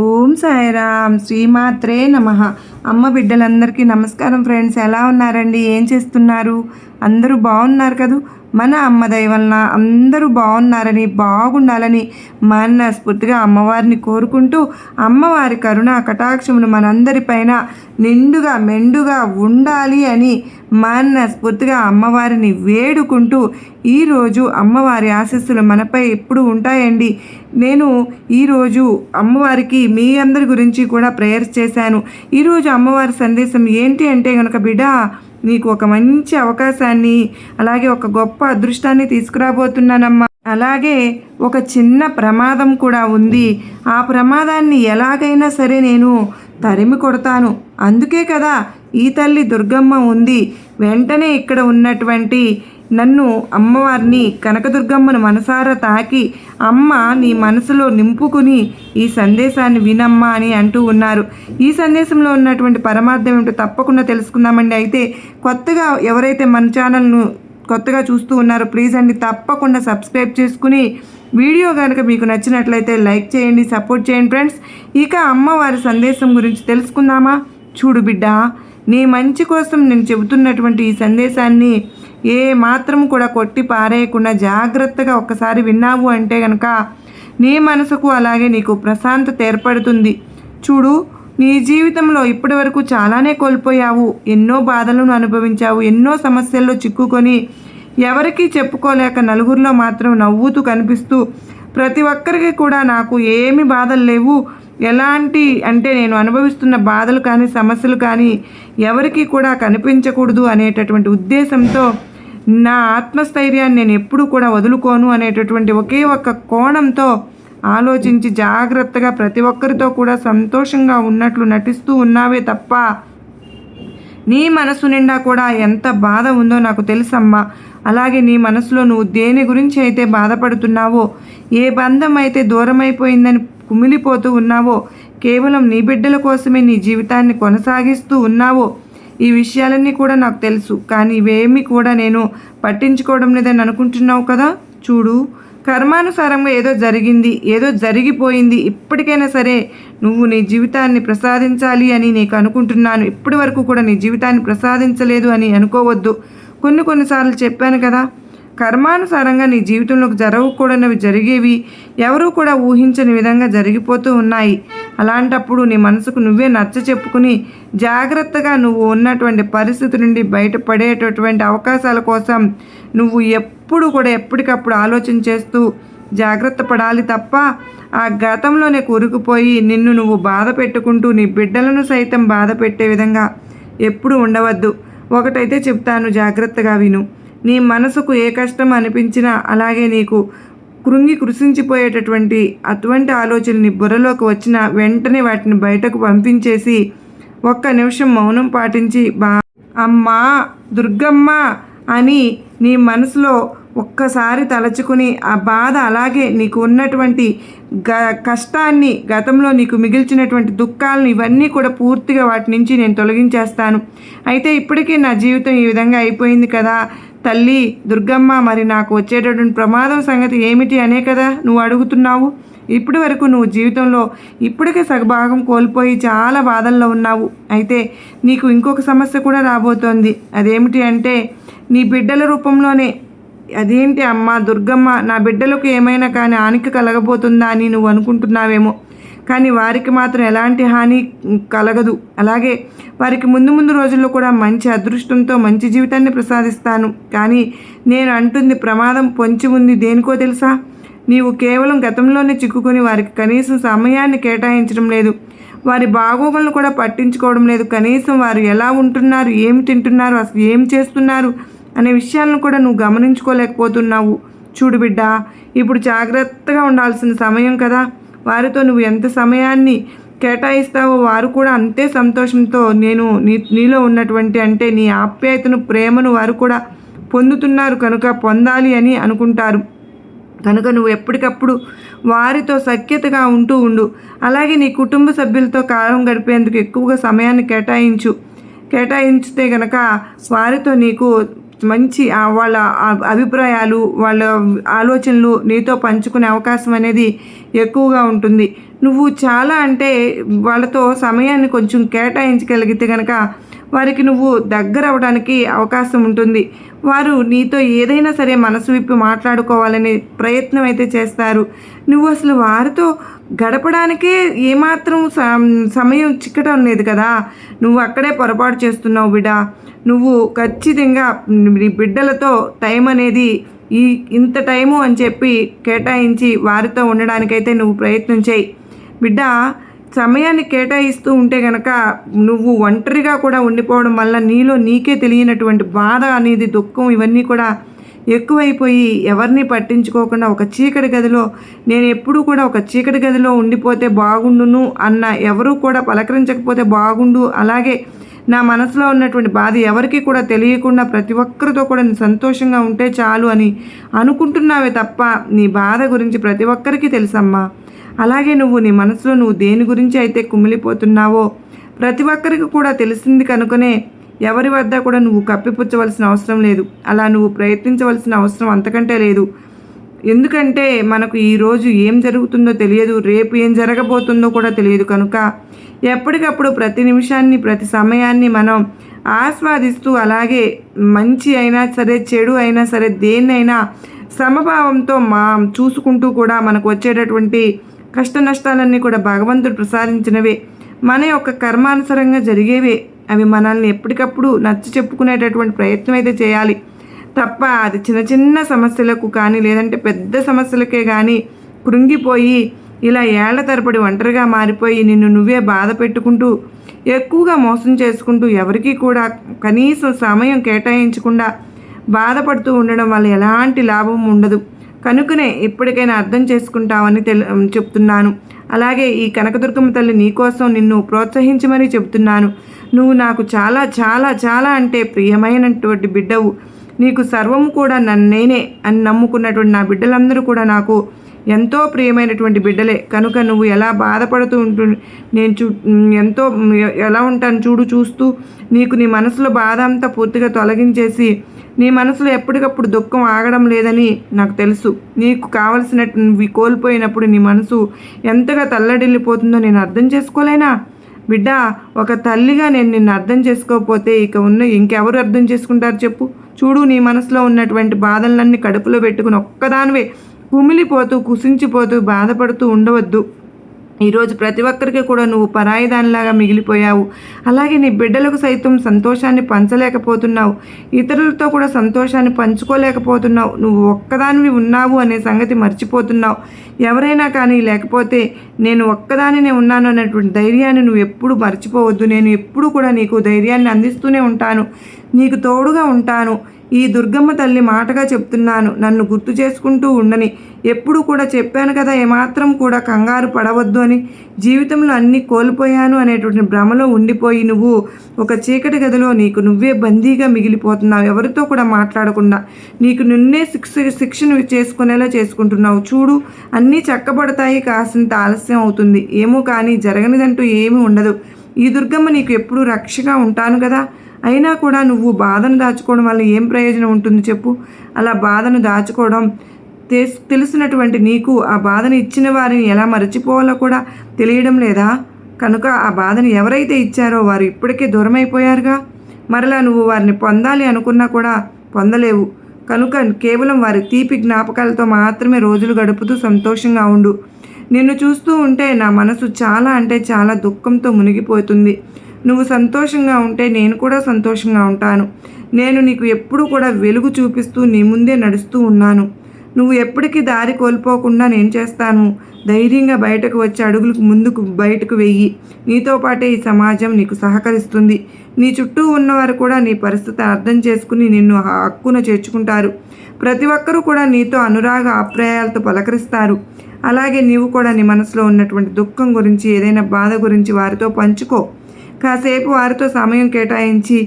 ఓం సాయిరామ్ శ్రీమాత్రే నమ. అమ్మ బిడ్డలందరికీ నమస్కారం ఫ్రెండ్స్ ఎలా ఉన్నారండి? ఏం చేస్తున్నారు? అందరూ బాగున్నారు కదూ. మన అమ్మ వలన అందరూ బాగున్నారని బాగుండాలని మనస్ఫూర్తిగా అమ్మవారిని కోరుకుంటూ అమ్మవారి కరుణ కటాక్షమును మనందరిపైన నిండుగా మెండుగా ఉండాలి అని మనస్ఫూర్తిగా అమ్మవారిని వేడుకుంటూ ఈరోజు అమ్మవారి ఆశస్సులు మనపై ఎప్పుడు ఉంటాయండి. నేను ఈరోజు అమ్మవారికి మీ అందరి గురించి కూడా ప్రేయర్స్ చేశాను. ఈరోజు అమ్మవారి సందేశం ఏంటి అంటే కనుక బిడ్డ నీకు ఒక మంచి అవకాశాన్ని అలాగే ఒక గొప్ప అదృష్టాన్ని తీసుకురాబోతున్నానమ్మా. అలాగే ఒక చిన్న ప్రమాదం కూడా ఉంది. ఆ ప్రమాదాన్ని ఎలాగైనా సరే నేను తరిమి కొడతాను. అందుకే కదా ఈ తల్లి దుర్గమ్మ ఉంది. వెంటనే ఇక్కడ ఉన్నటువంటి నన్ను అమ్మవారిని కనకదుర్గమ్మను మనసారా తాకి అమ్మ నీ మనసులో నింపుకుని ఈ సందేశాన్ని వినమ్మా అని అంటూ ఉన్నారు. ఈ సందేశంలో ఉన్నటువంటి పరమార్థం ఏమిటో తప్పకుండా తెలుసుకుందామండి. అయితే కొత్తగా ఎవరైతే మన ఛానల్ను కొత్తగా చూస్తూ ఉన్నారో ప్లీజ్ అండి తప్పకుండా సబ్స్క్రైబ్ చేసుకుని వీడియో కనుక మీకు నచ్చినట్లయితే లైక్ చేయండి సపోర్ట్ చేయండి ఫ్రెండ్స్. ఇక అమ్మవారి సందేశం గురించి తెలుసుకుందామా? చూడు బిడ్డ నీ మంచి కోసం నేను చెబుతున్నటువంటి ఈ సందేశాన్ని ఏ మాత్రం కూడా కొట్టి పారేయకుండా జాగ్రత్తగా ఒక్కసారి విన్నావు అంటే కనుక నీ మనసుకు అలాగే నీకు ప్రశాంతత ఏర్పడుతుంది. చూడు నీ జీవితంలో ఇప్పటి వరకు చాలానే కోల్పోయావు. ఎన్నో బాధలను అనుభవించావు. ఎన్నో సమస్యల్లో చిక్కుకొని ఎవరికీ చెప్పుకోలేక నలుగురిలో మాత్రం నవ్వుతూ కనిపిస్తూ ప్రతి ఒక్కరికి కూడా నాకు ఏమి బాధలు లేవు. ఎలాంటి అంటే నేను అనుభవిస్తున్న బాధలు కానీ సమస్యలు కానీ ఎవరికీ కూడా కనిపించకూడదు అనేటటువంటి ఉద్దేశంతో నా ఆత్మస్థైర్యాన్ని నేను ఎప్పుడు కూడా వదులుకోను అనేటటువంటి ఒకే ఒక్క కోణంతో ఆలోచించి జాగ్రత్తగా ప్రతి ఒక్కరితో కూడా సంతోషంగా ఉన్నట్లు నటిస్తూ ఉన్నావే తప్ప నీ మనసు నిండా కూడా ఎంత బాధ ఉందో నాకు తెలుసమ్మా. అలాగే నీ మనసులో నువ్వు దేని గురించి అయితే బాధపడుతున్నావో ఏ బంధం అయితే దూరమైపోయిందని కుమిలిపోతూ ఉన్నావో కేవలం నీ బిడ్డల కోసమే నీ జీవితాన్ని కొనసాగిస్తూ ఉన్నావో ఈ విషయాలన్నీ కూడా నాకు తెలుసు. కానీ ఇవేమీ కూడా నేను పట్టించుకోవడం లేదని అనుకుంటున్నావు కదా? చూడు కర్మానుసారంగా ఏదో జరిగింది ఏదో జరిగిపోయింది. ఇప్పటికైనా సరే నువ్వు నీ జీవితాన్ని ప్రసాదించాలి అని నీకు అనుకుంటున్నాను. ఇప్పటి వరకు కూడా నీ జీవితాన్ని ప్రసాదించలేదు అని అనుకోవద్దు. కొన్ని కొన్నిసార్లు చెప్పాను కదా కర్మానుసారంగా నీ జీవితంలోకి జరగకూడనివి జరిగేవి ఎవరూ కూడా ఊహించని విధంగా జరిగిపోతూ ఉన్నాయి. అలాంటప్పుడు నీ మనసుకు నువ్వే నచ్చ చెప్పుకుని జాగ్రత్తగా నువ్వు ఉన్నటువంటి పరిస్థితి నుండి బయటపడేటటువంటి అవకాశాల కోసం నువ్వు ఎప్పుడు కూడా ఎప్పటికప్పుడు ఆలోచన చేస్తూ జాగ్రత్త పడాలి తప్ప ఆ గతంలోనే కూరుకుపోయి నిన్ను నువ్వు బాధ పెట్టుకుంటూ నీ బిడ్డలను సైతం బాధ పెట్టే విధంగా ఎప్పుడు ఉండవద్దు. ఒకటైతే చెప్తాను జాగ్రత్తగా విను. నీ మనసుకు ఏ కష్టం అనిపించినా అలాగే నీకు కృంగి కృషించిపోయేటటువంటి అటువంటి ఆలోచనని బుర్రలోకి వచ్చిన వెంటనే వాటిని బయటకు పంపించేసి ఒక్క నిమిషం మౌనం పాటించి బా అమ్మా దుర్గమ్మ అని నీ మనసులో ఒక్కసారి తలచుకుని ఆ బాధ అలాగే నీకు ఉన్నటువంటి గ కష్టాన్ని గతంలో నీకు మిగిల్చినటువంటి దుఃఖాలను ఇవన్నీ కూడా పూర్తిగా వాటి నుంచి నేను తొలగించేస్తాను. అయితే ఇప్పటికీ నా జీవితం ఈ విధంగా అయిపోయింది కదా. తల్లి దుర్గమ్మ మరి నాకు వచ్చేటటువంటి ప్రమాదం సంగతి ఏమిటి అనే కదా నువ్వు అడుగుతున్నావు. ఇప్పటి వరకు నువ్వు జీవితంలో ఇప్పటికే సగభాగం కోల్పోయి చాలా బాధల్లో ఉన్నావు. అయితే నీకు ఇంకొక సమస్య కూడా రాబోతోంది. అదేమిటి అంటే నీ బిడ్డల రూపంలోనే అదేంటి అమ్మ దుర్గమ్మ నా బిడ్డలకు ఏమైనా కానీ ఆనిక కలగబోతుందా అని నువ్వు అనుకుంటున్నావేమో. కానీ వారికి మాత్రం ఎలాంటి హాని కలగదు. అలాగే వారికి ముందు ముందు రోజుల్లో కూడా మంచి అదృష్టంతో మంచి జీవితాన్ని ప్రసాదిస్తాను. కానీ నేను అంటుంది ప్రమాదం పొంచి ఉంది దేనికో తెలుసా? నీవు కేవలం గతంలోనే చిక్కుకొని వారికి కనీసం సమయాన్ని కేటాయించడం లేదు. వారి బాగోగులను కూడా పట్టించుకోవడం లేదు. కనీసం వారు ఎలా ఉంటున్నారు ఏమి తింటున్నారు అసలు ఏం చేస్తున్నారు అనే విషయాలను కూడా నువ్వు గమనించుకోలేకపోతున్నావు. చూడు బిడ్డ ఇప్పుడు జాగ్రత్తగా ఉండాల్సిన సమయం కదా. వారితో నువ్వు ఎంత సమయాన్ని కేటాయిస్తావో వారు కూడా అంతే సంతోషంతో నేను నీ నీలో ఉన్నటువంటి అంటే నీ ఆప్యాయతను ప్రేమను వారు కూడా పొందుతున్నారు కనుక పొందాలి అని అనుకుంటారు. కనుక నువ్వు ఎప్పటికప్పుడు వారితో సఖ్యతగా ఉంటూ ఉండు. అలాగే నీ కుటుంబ సభ్యులతో కాలం గడిపేందుకు ఎక్కువగా సమయాన్ని కేటాయించు. కేటాయించితే గనక వారితో నీకు మంచి వాళ్ళ అభిప్రాయాలు వాళ్ళ ఆలోచనలు నీతో పంచుకునే అవకాశం అనేది ఎక్కువగా ఉంటుంది. నువ్వు చాలా అంటే వాళ్ళతో సమయాన్ని కొంచెం కేటాయించగలిగితే కనుక వారికి నువ్వు దగ్గర అవడానికి అవకాశం ఉంటుంది. వారు నీతో ఏదైనా సరే మనసు విప్పి మాట్లాడుకోవాలనే ప్రయత్నం అయితే చేస్తారు. నువ్వు అసలు వారితో గడపడానికే ఏమాత్రం సమయం చిక్కటం లేదు కదా. నువ్వు అక్కడే పొరపాటు చేస్తున్నావు బిడ్డ. నువ్వు ఖచ్చితంగా నీ బిడ్డలతో టైం అనేది ఈ ఇంత టైము అని చెప్పి కేటాయించి వారితో ఉండడానికైతే నువ్వు ప్రయత్నం చేయి. బిడ్డ సమయాన్ని కేటాయిస్తూ ఉంటే గనక నువ్వు ఒంటరిగా కూడా ఉండిపోవడం వల్ల నీలో నీకే తెలియనటువంటి బాధ అనేది దుఃఖం ఇవన్నీ కూడా ఎక్కువైపోయి ఎవరిని పట్టించుకోకుండా ఒక చీకటి గదిలో నేను ఎప్పుడూ కూడా ఒక చీకటి గదిలో ఉండిపోతే బాగుండును అన్న ఎవరూ కూడా పలకరించకపోతే బాగుండు. అలాగే నా మనసులో ఉన్నటువంటి బాధ ఎవరికి కూడా తెలియకుండా ప్రతి ఒక్కరితో కూడా నేను సంతోషంగా ఉంటే చాలు అని అనుకుంటున్నావే తప్ప నీ బాధ గురించి ప్రతి ఒక్కరికి తెలుసమ్మా. అలాగే నువ్వు నీ మనసులో నువ్వు దేని గురించి అయితే కుమిలిపోతున్నావో ప్రతి ఒక్కరికి కూడా తెలిసింది కనుకనే ఎవరి వద్ద కూడా నువ్వు కప్పిపుచ్చవలసిన అవసరం లేదు. అలా నువ్వు ప్రయత్నించవలసిన అవసరం అంతకంటే లేదు. ఎందుకంటే మనకు ఈరోజు ఏం జరుగుతుందో తెలియదు. రేపు ఏం జరగబోతుందో కూడా తెలియదు కనుక ఎప్పటికప్పుడు ప్రతి నిమిషాన్ని ప్రతి సమయాన్ని మనం ఆస్వాదిస్తూ అలాగే మంచి అయినా సరే చెడు అయినా సరే దేన్నైనా సమభావంతో మా చూసుకుంటూ కూడా మనకు వచ్చేటటువంటి కష్ట నష్టాలన్నీ కూడా భగవంతుడు ప్రసాదించినవే. మన యొక్క కర్మానుసారంగా జరిగేవే. అవి మనల్ని ఎప్పటికప్పుడు నచ్చ చెప్పుకునేటటువంటి ప్రయత్నం అయితే చేయాలి. తప్ప అది చిన్న చిన్న సమస్యలకు కానీ లేదంటే పెద్ద సమస్యలకే కానీ కృంగిపోయి ఇలా ఏళ్ళ తరబడి ఒంటరిగా మారిపోయి నిన్ను నువ్వే బాధ పెట్టుకుంటూ ఎక్కువగా మోసం చేసుకుంటూ ఎవరికీ కూడా కనీసం సమయం కేటాయించకుండా బాధపడుతూ ఉండడం వల్ల ఎలాంటి లాభం ఉండదు. కనుకనే ఇప్పటికైనా అర్థం చేసుకుంటామని తెలు చెప్తున్నాను. అలాగే ఈ కనకదుర్గమ్మ తల్లి నీకోసం నిన్ను ప్రోత్సహించి మరీ చెప్తున్నాను నువ్వు నాకు చాలా చాలా చాలా అంటే ప్రియమైనటువంటి బిడ్డవు. నీకు సర్వము కూడా నన్నేనే అని నమ్ముకున్నటువంటి నా బిడ్డలందరూ కూడా నాకు ఎంతో ప్రియమైనటువంటి బిడ్డలే. కనుక నువ్వు ఎలా బాధపడుతూ ఉంటు నేను చూ ఎంతో ఎలా ఉంటాను చూడు చూస్తూ నీకు నీ మనసులో బాధ అంతా పూర్తిగా తొలగించేసి నీ మనసులో ఎప్పటికప్పుడు దుఃఖం ఆగడం లేదని నాకు తెలుసు. నీకు కావలసినట్టు కోల్పోయినప్పుడు నీ మనసు ఎంతగా తల్లడిల్లిపోతుందో నేను అర్థం చేసుకోలేనా? బిడ్డ ఒక తల్లిగా నేను నిన్ను అర్థం చేసుకోకపోతే ఇక ఉన్న ఇంకెవరు అర్థం చేసుకుంటారు చెప్పు. చూడు నీ మనసులో ఉన్నటువంటి బాధలన్నీ కడుపులో పెట్టుకుని ఒక్కదానివే. కుమిలిపోతూ కుసించిపోతూ బాధపడుతూ ఉండవద్దు. ఈరోజు ప్రతి ఒక్కరికి కూడా నువ్వు పరాయిదానిలాగా మిగిలిపోయావు. అలాగే నీ బిడ్డలకు సైతం సంతోషాన్ని పంచలేకపోతున్నావు. ఇతరులతో కూడా సంతోషాన్ని పంచుకోలేకపోతున్నావు. నువ్వు ఒక్కదానివి ఉన్నావు అనే సంగతి మర్చిపోతున్నావు. ఎవరైనా కానీ లేకపోతే నేను ఒక్కదానినే ఉన్నాను అనేటువంటి ధైర్యాన్ని నువ్వు ఎప్పుడు మర్చిపోవద్దు. నేను ఎప్పుడు కూడా నీకు ధైర్యాన్ని అందిస్తూనే ఉంటాను. నీకు తోడుగా ఉంటాను. ఈ దుర్గమ్మ తల్లి మాటగా చెప్తున్నాను. నన్ను గుర్తు చేసుకుంటూ ఉండని. ఎప్పుడు కూడా చెప్పాను కదా ఏమాత్రం కూడా కంగారు పడవద్దు అని. జీవితంలో అన్నీ కోల్పోయాను అనేటువంటి భ్రమలో ఉండిపోయి నువ్వు ఒక చీకటి గదిలో నీకు నువ్వే బందీగా మిగిలిపోతున్నావు. ఎవరితో కూడా మాట్లాడకుండా నీకు నిన్నే శిక్ష శిక్షణ చేసుకునేలా చేసుకుంటున్నావు. చూడు అన్నీ చక్కబడతాయి కాసింత ఆలస్యం అవుతుంది. ఏమో కానీ జరగనిదంటూ ఏమీ ఉండదు. ఈ దుర్గమ్మ నీకు ఎప్పుడు రక్షగా ఉంటాను కదా. అయినా కూడా నువ్వు బాధను దాచుకోవడం వల్ల ఏం ప్రయోజనం ఉంటుంది చెప్పు? అలా బాధను దాచుకోవడం తెస్- తెలిసినటువంటి నీకు ఆ బాధను ఇచ్చిన వారిని ఎలా మరచిపోవాలో కూడా తెలియడం లేదా? కనుక ఆ బాధను ఎవరైతే ఇచ్చారో వారు ఇప్పటికే దూరమైపోయారుగా. మరలా నువ్వు వారిని పొందాలి అనుకున్నా కూడా పొందలేవు. కనుక కేవలం వారి తీపి జ్ఞాపకాలతో మాత్రమే రోజులు గడుపుతూ సంతోషంగా ఉండు. నిన్ను చూస్తూ ఉంటే నా మనసు చాలా అంటే చాలా దుఃఖంతో మునిగిపోతుంది. నువ్వు సంతోషంగా ఉంటే నేను కూడా సంతోషంగా ఉంటాను. నేను నీకు ఎప్పుడు కూడా వెలుగు చూపిస్తూ నీ ముందే నడుస్తూ ఉన్నాను. నువ్వు ఎప్పటికీ దారి కోల్పోకుండా నేను చేస్తాను. ధైర్యంగా బయటకు వచ్చి అడుగులకు ముందుకు బయటకు వెయ్యి. నీతో పాటే ఈ సమాజం నీకు సహకరిస్తుంది. నీ చుట్టూ ఉన్నవారు కూడా నీ పరిస్థితి అర్థం చేసుకుని నిన్ను హక్కున చేర్చుకుంటారు. ప్రతి ఒక్కరూ కూడా నీతో అనురాగ అప్రాయాలతో పలకరిస్తారు. అలాగే నీవు కూడా నీ మనసులో ఉన్నటువంటి దుఃఖం గురించి ఏదైనా బాధ గురించి వారితో పంచుకో. కాసేపు వారితో సమయం కేటాయించి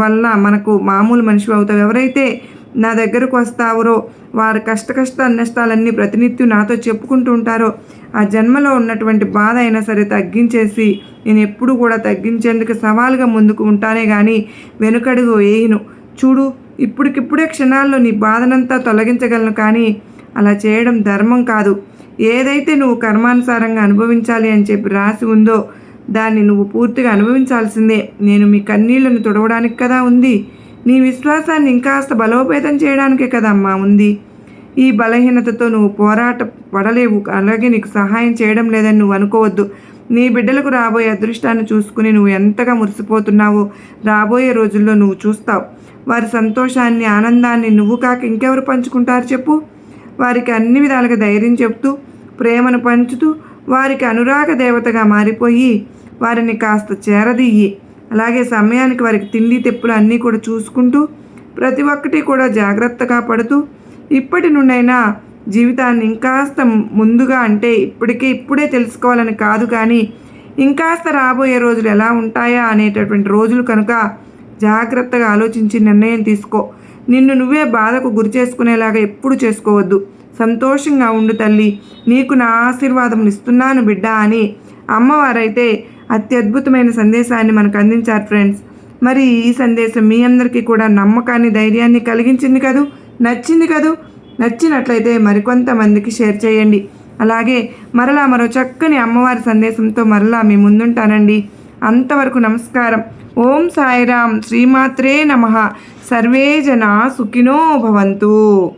వల్ల మనకు మామూలు మనిషి అవుతావు. ఎవరైతే నా దగ్గరకు వస్తావరో వారి కష్ట కష్ట నష్టాలన్నీ ప్రతినిత్యం నాతో చెప్పుకుంటూ ఉంటారో ఆ జన్మలో ఉన్నటువంటి బాధ అయినా సరే తగ్గించేసి నేను ఎప్పుడు కూడా తగ్గించేందుకు సవాలుగా ముందుకు ఉంటానే కానీ వెనుకడుగు వేయను. చూడు ఇప్పటికిప్పుడే క్షణాల్లో నీ బాధనంతా తొలగించగలను కానీ అలా చేయడం ధర్మం కాదు. ఏదైతే నువ్వు కర్మానుసారంగా అనుభవించాలి అని చెప్పి రాసి ఉందో దాన్ని నువ్వు పూర్తిగా అనుభవించాల్సిందే. నేను మీ కన్నీళ్ళను తుడవడానికి కదా ఉంది. నీ విశ్వాసాన్ని ఇంకాస్త బలోపేతం చేయడానికే కదా అమ్మా ఉంది. ఈ బలహీనతతో నువ్వు పోరాట పడలేవు. అలాగే నీకు సహాయం చేయడం లేదని నువ్వు అనుకోవద్దు. నీ బిడ్డలకు రాబోయే అదృష్టాన్ని చూసుకుని నువ్వు ఎంతగా మురిసిపోతున్నావో రాబోయే రోజుల్లో నువ్వు చూస్తావు. వారి సంతోషాన్ని ఆనందాన్ని నువ్వు కాక ఇంకెవరు పంచుకుంటారు చెప్పు? వారికి అన్ని విధాలుగా ధైర్యం చెప్తూ ప్రేమను పంచుతూ వారికి అనురాగ దేవతగా మారిపోయి వారిని కాస్త చేరదీయి. అలాగే సమయానికి వారికి తిండి తెప్పులు అన్నీ కూడా చూసుకుంటూ ప్రతి ఒక్కటి కూడా జాగ్రత్తగా పడుతూ ఇప్పటి నుండైనా జీవితాన్ని ఇంకాస్త ముందుగా అంటే ఇప్పటికే ఇప్పుడే తెలుసుకోవాలని కాదు కానీ ఇంకాస్త రాబోయే రోజులు ఎలా ఉంటాయా అనేటటువంటి రోజులు కనుక జాగ్రత్తగా ఆలోచించి నిర్ణయం తీసుకో. నిన్ను నువ్వే బాధకు గురి చేసుకునేలాగా ఎప్పుడు చేసుకోవద్దు. సంతోషంగా ఉండు తల్లి. నీకు నా ఆశీర్వాదం ఇస్తున్నాను బిడ్డ అని అమ్మవారైతే అత్యద్భుతమైన సందేశాన్ని మనకు అందించారు ఫ్రెండ్స్ మరి ఈ సందేశం మీ అందరికీ కూడా నమ్మకాన్ని ధైర్యాన్ని కలిగించింది కదూ? నచ్చింది కదూ? నచ్చినట్లయితే మరికొంతమందికి షేర్ చేయండి. అలాగే మరలా మరో చక్కని అమ్మవారి సందేశంతో మరలా మీ ముందుంటానండి. అంతవరకు నమస్కారం. ఓం సాయిరాం శ్రీమాత్రే నమ. సర్వే జనా సుఖినో భవంతు.